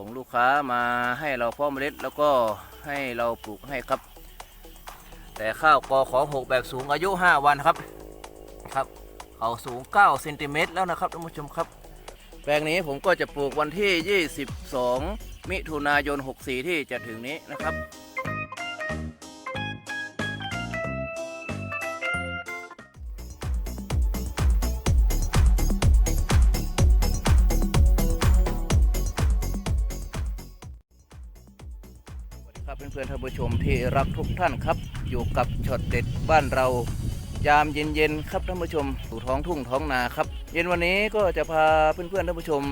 ของลูกค้ามาให้เราเพาะเมล็ด แล้วก็ให้เราปลูกให้ครับ แต่ข้าวกอขอหกแบบสูงอายุ 5 วันครับครับเขาสูง9เซนติเมตรแล้วนะครับท่านผู้ชมครับ แปลงนี้ผมก็จะปลูกวันที่ 22 มิถุนายน 64 ที่จะถึงนี้นะครับ พื่อนท่านผู้ชมที่รักทุกท่านครับ อยู่กับช็อตเด็ดบ้านเรา ยามเย็นๆครับท่านผู้ชมสู่ท้องทุ่งท้องนาครับ เย็นวันนี้ก็จะพาเพื่อนๆท่านผู้ชม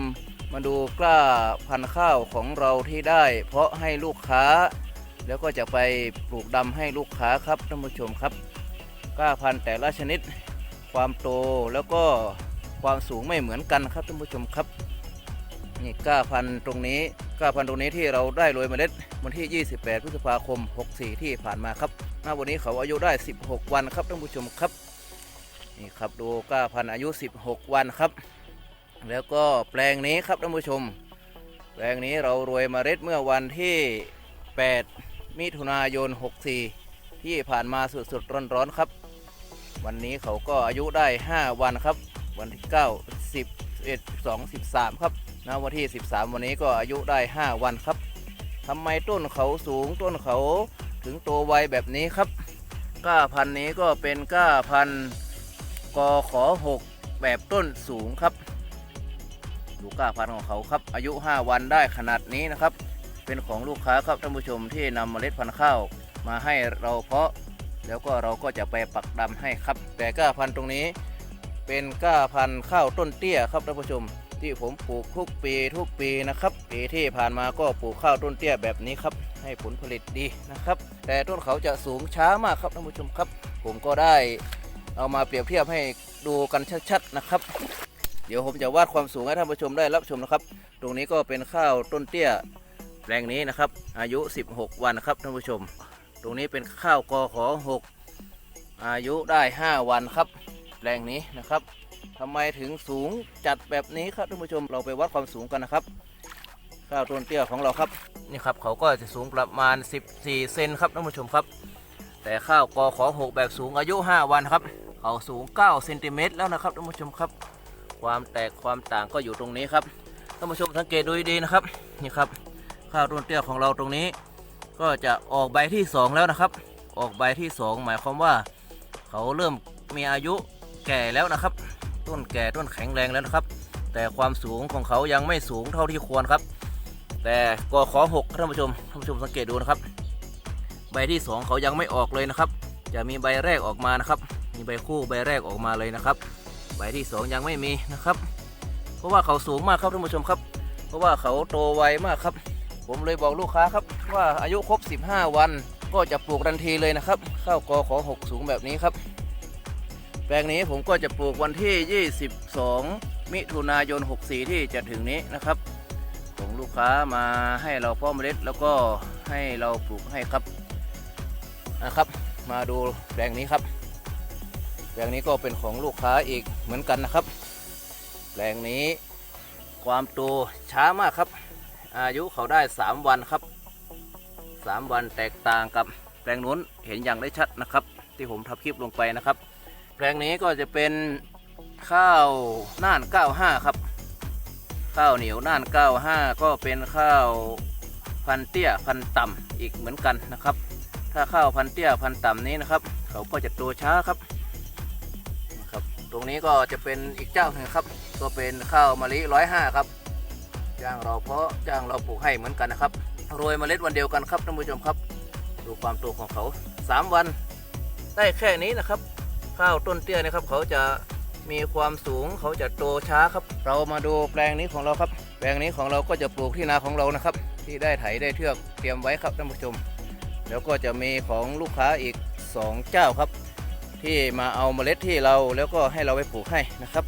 มาดูกล้าพันธุ์ข้าวของเราที่ได้ เพาะให้ลูกค้า แล้วก็จะไปปลูกดำให้ลูกค้าครับท่านผู้ชมครับ กล้าพันธุ์แต่ละชนิด ความโตแล้วก็ความสูงไม่เหมือนกันครับท่านผู้ชมครับนี่กล้าพันธุ์ตรงนี้ กล้าพันธุ์ตรงนี้ที่เราได้โรยเมล็ดวันที่ 28 พฤษภาคม 64 ที่ผ่านมาครับณวันนี้เขาอายุได้ 16 วันครับท่านผู้ชมครับนี่ครับดูกล้าพันธุ์อายุ 16 วันครับ แล้วก็แปลงนี้ครับท่านผู้ชม แปลงนี้เราโรยเมล็ดเมื่อวันที่ 8 มิถุนายน 64 ที่ผ่านมาสดๆร้อนๆครับ วันนี้เขาก็อายุได้ 5 วันครับ วันที่ 9 10 11 12 13 ครับ ณวันที่ 13 วันนี้ก็อายุได้ 5 วันครับทำไมต้นเขาสูงต้นเขาถึงโตไวแบบนี้ครับก้าพันนี้ก็เป็นก้าพันกอขอ6แบบต้นสูงครับ ดูก้าพันของเขาครับ อายุ 5 วันได้ขนาดนี้นะครับ เป็นของลูกค้าครับท่านผู้ชมที่นำเมล็ดพันธุ์ข้าวมาให้เราเพาะ แล้วก็เราก็จะไปปักดำให้ครับ แต่ก้าพันตรงนี้เป็นก้าพันข้าวต้นเตี้ยครับท่านผู้ชม ที่ผมปลูกทุกปีทุกปีนะครับ ปีที่ผ่านมาก็ปลูกข้าวต้นเตี้ยแบบนี้ครับ ให้ผลผลิตดีนะครับ แต่ต้นเขาจะสูงช้ามากครับท่านผู้ชมครับ ผมก็ได้เอามาเปรียบเทียบให้ดูกันชัดๆนะครับ เดี๋ยวผมจะวาดความสูงให้ท่านผู้ชมได้รับชมนะครับ ตรงนี้ก็เป็นข้าวต้นเตี้ยแปลงนี้นะครับ อายุ 16 วันครับท่านผู้ชม ตรงนี้เป็นข้าวกอขอ6อายุได้ 5 วันครับ แปลงนี้นะครับ ทำไมถึงสูงจัดแบบนี้ครับท่านผู้ชมเราไปวัดความสูงกันนะครับ ข้าวต้นเตี้ยของเราครับนี่ครับเขาก็จะสูงประมาณ 14 เซนครับท่านผู้ชมครับ แต่ข้าวกอขอ6แบบสูงอายุ 5 วันครับ เขาสูง9เซนติเมตรแล้วนะครับท่านผู้ชมครับ ความแตกความต่างก็อยู่ตรงนี้ครับท่านผู้ชมสังเกตดูดีนะครับนี่ครับ ข้าวต้นเตี้ยของเราตรงนี้ ก็จะออกใบที่ 2 แล้วนะครับ ออกใบที่ 2 หมายความว่า เขาเริ่มมีอายุแก่แล้วนะครับ ต้นแก่ต้นแข็งแรงแล้วนะครับ แต่ความสูงของเขายังไม่สูงเท่าที่ควรครับ แต่กอขอหกท่านผู้ชมท่านผู้ชมสังเกตดูนะครับ ใบที่สองเขายังไม่ออกเลยนะครับ จะมีใบแรกออกมานะครับ มีใบคู่ใบแรกออกมาเลยนะครับ ใบที่สองยังไม่มีนะครับ เพราะว่าเขาสูงมากครับท่านผู้ชมครับ เพราะว่าเขาโตไวมากครับ ผมเลยบอกลูกค้าครับว่าอายุครบ 15 วันก็จะปลูกทันทีเลยนะครับ ข้าวกอขอหกสูงแบบนี้ครับ แปลงนี้ผมก็จะปลูกวันที่ 22 มิถุนายน 64 ที่จะถึงนี้นะครับของลูกค้ามาให้เราเพาะเมล็ด แล้วก็ให้เราปลูกให้ครับนะครับ มาดูแปลงนี้ครับ แปลงนี้ก็เป็นของลูกค้าอีกเหมือนกันนะครับ แปลงนี้ความโตช้ามากครับ อายุเขาได้ 3 วันครับ 3 วันแตกต่างกับแปลงนู้นเห็นอย่างได้ชัดนะครับ ที่ผมทับคลิปลงไปนะครับ แปลงนี้ก็จะเป็นข้าวน่าน 95 ครับ ข้าวเหนียวน่าน 95 ก็เป็นข้าวพันเตี้ยพันต่ำอีกเหมือนกันนะครับ ถ้าข้าวพันเตี้ยพันต่ำนี้นะครับ เขาก็จะโตช้าครับนะครับ ตรงนี้ก็จะเป็นอีกเจ้าหนึ่งครับ ก็เป็นข้าวมะลิ105ครับจ้างเราเพาะจ้างเราปลูกให้เหมือนกันนะครับโรยเมล็ดวันเดียวกันครับท่านผู้ชมครับ ดูความโตของเขา 3 วันได้แค่นี้นะครับ ข้าวต้นเตี้ยนะครับ เขาจะมีความสูงเขาจะโตช้าครับ เรามาดูแปลงนี้ของเราครับ แปลงนี้ของเราก็จะปลูกที่นาของเรานะครับ ที่ได้ไถได้เทือกเตรียมไว้ครับท่านผู้ชม แล้วก็จะมีของลูกค้าอีก 2 เจ้าครับ ที่มาเอาเมล็ดที่เราแล้วก็ให้เราไปปลูกให้นะครับ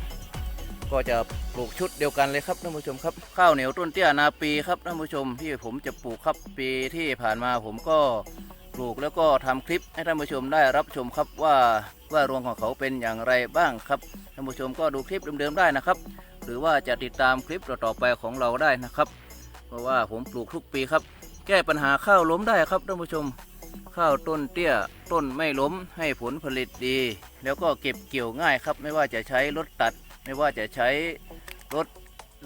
ก็จะปลูกชุดเดียวกันเลยครับท่านผู้ชมครับ ข้าวเหนียวต้นเตี้ยนาปีครับท่านผู้ชมที่ผมจะปลูกครับปีที่ผ่านมาผมก็ ลูกแล้วก็ทำคลิปให้ท่านผู้ชมได้รับชมครับว่าว่ารวงของเขาเป็นอย่างไรบ้างครับท่านผู้ชมก็ดูคลิปเดิมๆได้นะครับ หรือว่าจะติดตามคลิปต่อๆไปของเราได้นะครับ เพราะว่าผมปลูกทุกปีครับ แก้ปัญหาข้าวล้มได้ครับท่านผู้ชม ข้าวต้นเตี้ยต้นไม่ล้มให้ผลผลิตดี แล้วก็เก็บเกี่ยวง่ายครับ ไม่ว่าจะใช้รถตัด ไม่ว่าจะใช้รถ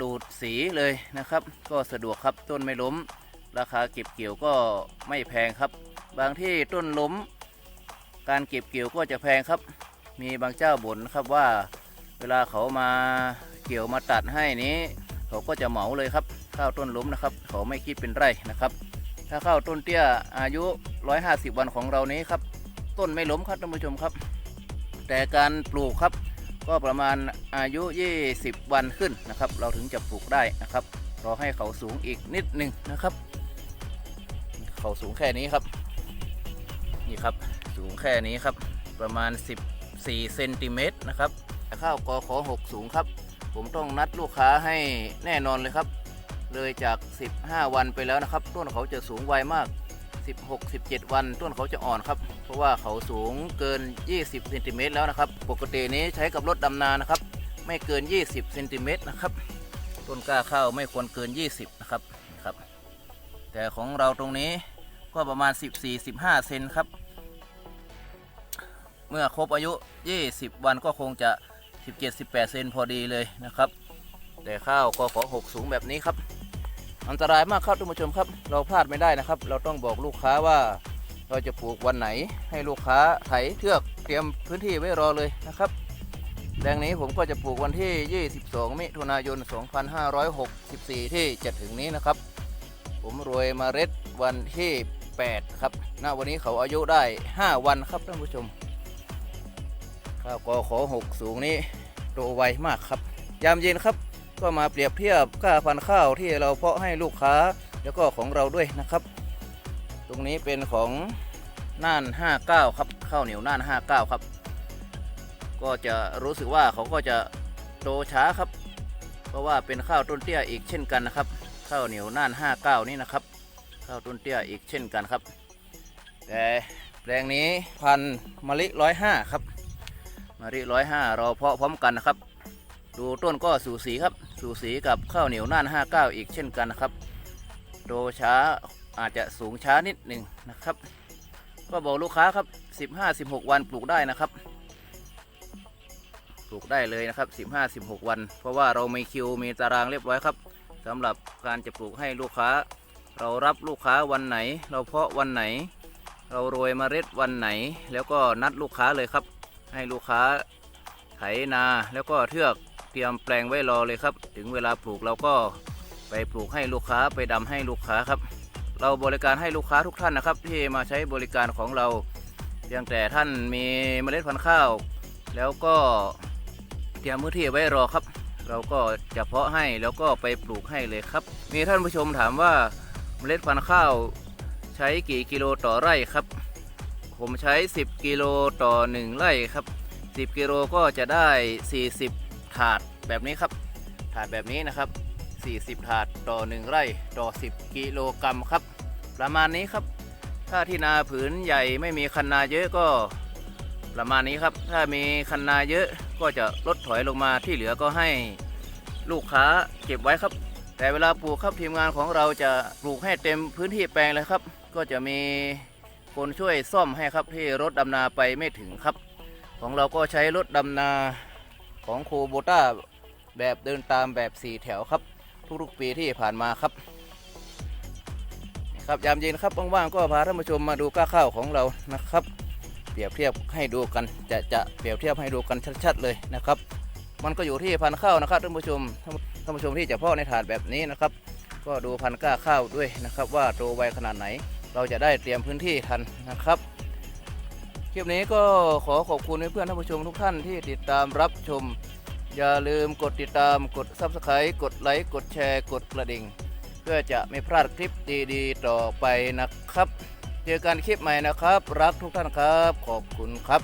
ดูดสีเลยนะครับ ก็สะดวกครับต้นไม่ล้ม ราคาเก็บเกี่ยวก็ไม่แพงครับ บางที่ต้นล้ม การเก็บเกี่ยวก็จะแพงครับ มีบางเจ้าบ่นครับว่าเวลาเขามาเกี่ยวมาตัดให้นี้ เขาก็จะเหมาเลยครับข้าวต้นล้มนะครับ เขาไม่คิดเป็นไร่นะครับ ถ้าข้าวต้นเตี้ยอายุ 150 วันของเรานี้ครับ ต้นไม่ล้มครับท่านผู้ชมครับ แต่การปลูกครับก็ประมาณอายุ 20 วันขึ้นนะครับ เราถึงจะปลูกได้นะครับรอให้เขาสูงอีกนิดหนึ่งนะครับ เขาสูงแค่นี้ครับ นี่ครับสูงแค่นี้ครับประมาณ 14เซนติเมตรนะครับข้าวกอขอ6สูงครับ ผมต้องนัดลูกค้าให้แน่นอนเลยครับ เลยจาก 15 วันไปแล้วนะครับ ต้นเขาจะสูงไวมาก 16 17 วันต้นเขาจะอ่อนครับ เพราะว่าเขาสูงเกิน 20เซนติเมตรแล้วนะครับ ปกตินี้ใช้กับรถดำนานะครับ ไม่เกิน 20เซนติเมตรนะครับ ต้นกล้าข้าวไม่ควรเกิน 20 นะครับครับ แต่ของเราตรงนี้ก็ประมาณ 14-15 เซนครับ เมื่อครบอายุ 20 วันก็คงจะ 17-18 เซนพอดีเลยนะครับ แต่ข้าวก็ขอ6สูงแบบนี้ครับ อันตรายมากครับท่านผู้ชมครับ เราพลาดไม่ได้นะครับ เราต้องบอกลูกค้าว่าเราจะปลูกวันไหนให้ลูกค้าไถเทือกเตรียมพื้นที่ไว้รอเลยนะครับแปลงนี้ผมก็จะปลูกวันที่ 22 มิถุนายน 2564 ที่จะถึงนี้นะครับ ผมโรยเมาเร็ดวันที่ 8 ครับ ณ วันนี้เขาอายุได้ 5 วันครับท่านผู้ชม ข้าวกอขอ6สูงนี้โตไวมากครับ ยามเย็นครับ ก็มาเปรียบเทียบค่าพันธุ์ข้าวที่เราเพาะให้ลูกค้า แล้วก็ของเราด้วยนะครับ ตรงนี้เป็นของน่าน 59 ครับข้าวเหนียวน่าน 59 ครับ ก็จะรู้สึกว่าเขาก็จะโตช้าครับ เพราะว่าเป็นข้าวต้นเตี้ยอีกเช่นกันนะครับ ข้าวเหนียวน่าน 59 นี่นะครับ ข้าวต้นเตี้ยอีกเช่นกันครับ แต่แปลงนี้พันมะลิ 105 ครับ มะลิ105เราเพาะพร้อมกันนะครับ ดูต้นก็สูสีครับ สูสีกับข้าวเหนียวน่าน59อีกเช่นกันนะครับโตช้าอาจจะสูงช้านิดหนึ่งนะครับ ก็บอกลูกค้าครับ15-16วันปลูกได้นะครับ ปลูกได้เลยนะครับ15-16วัน เพราะว่าเรามีคิวมีตารางเรียบร้อยครับสำหรับการจะปลูกให้ลูกค้า เรารับลูกค้าวันไหน เราเพาะวันไหน เราโรยเมล็ดวันไหน แล้วก็นัดลูกค้าเลยครับ ให้ลูกค้าไถนาแล้วก็เทือกเตรียมแปลงไว้รอเลยครับ ถึงเวลาปลูกเราก็ไปปลูกให้ลูกค้าไปดำให้ลูกค้าครับ เราบริการให้ลูกค้าทุกท่านนะครับ ที่มาใช้บริการของเราเพียงแต่ท่านมีเมล็ดพันธุ์ข้าว แล้วก็เตรียมพื้นที่ไว้รอครับ เราก็จะเพาะให้แล้วก็ไปปลูกให้เลยครับ มีท่านผู้ชมถามว่าเมล็ดพันธุ์ข้าว ใช้กี่กิโลต่อไร่ครับ ผมใช้ 10 กิโลต่อ 1 ไร่ครับ 10 กิโลก็จะได้ 40 ถาดแบบนี้ครับ ถาดแบบนี้นะครับ 40 ถาดต่อ 1 ไร่ต่อ 10 กิโลกรัมครับ ประมาณนี้ครับ ถ้าที่นาผืนใหญ่ไม่มีคันนาเยอะก็ประมาณนี้ครับ ถ้ามีคันนาเยอะก็จะลดถอยลงมาที่เหลือก็ให้ลูกค้าเก็บไว้ครับ แต่เวลาปลูกครับทีมงานของเราจะปลูกให้เต็มพื้นที่แปลงเลยครับ ก็จะมี คนช่วยซ่อมให้ครับที่รถดำนาไปไม่ถึงครับ ของเราก็ใช้รถดำนาของโคโบต้าแบบเดินตามแบบสีแถวครับ ทุกๆปีที่ผ่านมาครับครับยามเย็นครับว่างๆก็พาท่านผู้ชมมาดูก้าข้าวของเรานะครับ เปรียบเทียบให้ดูกันจะจะเปรียบเทียบให้ดูกันชัด ๆ เลยนะครับ มันก็อยู่ที่พันข้าวนะครับท่านผู้ชมท่านผู้ชมที่จะเพาะในถาดแบบนี้นะครับ ก็ดูพันก้าข้าวด้วยนะครับ ว่าโตไวขนาดไหน เราจะได้เตรียมพื้นที่ทันนะครับ คลิปนี้ก็ขอขอบคุณเพื่อนๆท่านผู้ชมทุกท่านที่ติดตามรับชม อย่าลืมกดติดตามกด Subscribe กดไลค์กดแชร์กดกระดิ่ง เพื่อจะไม่พลาดคลิปดีๆ ต่อไปนะครับ เจอกันคลิปใหม่นะครับ รักทุกท่านครับ ขอบคุณครับ